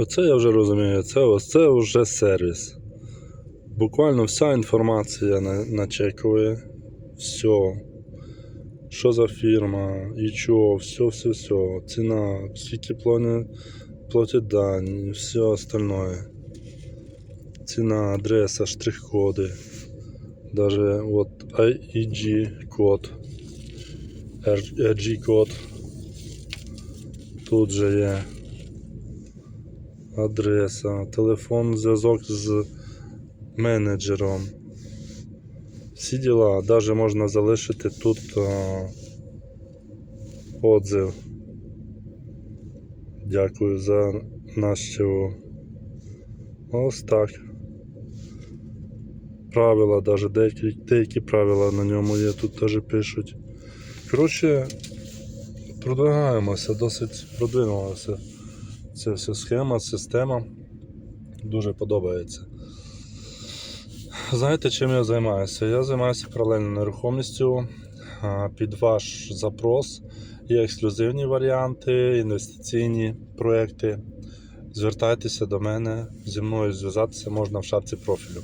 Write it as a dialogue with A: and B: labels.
A: Оце я вже розумію, це це вже сервіс. Буквально вся інформація на, начекує. Все. Що за фірма, і чого, все, все, все. Ціна, скільки платять, дані, все остальное. Ціна, адреса, штрих-коди. Даже от IEG код. RG код. Тут же є адреса, телефон, зв'язок з менеджером. Всі діла, навіть можна залишити тут а, отзив. Дякую за нащо. Ось так. Правила, навіть деякі, деякі правила на ньому є, тут теж пишуть. Коротше, продвигаємося, досить продвинулася ця вся схема, система. Дуже подобається. Знаєте, чим я займаюся? Я займаюся паралельно нерухомістю під ваш запрос. Є ексклюзивні варіанти, інвестиційні проекти. Звертайтеся до мене, зі мною зв'язатися можна в шапці профілю.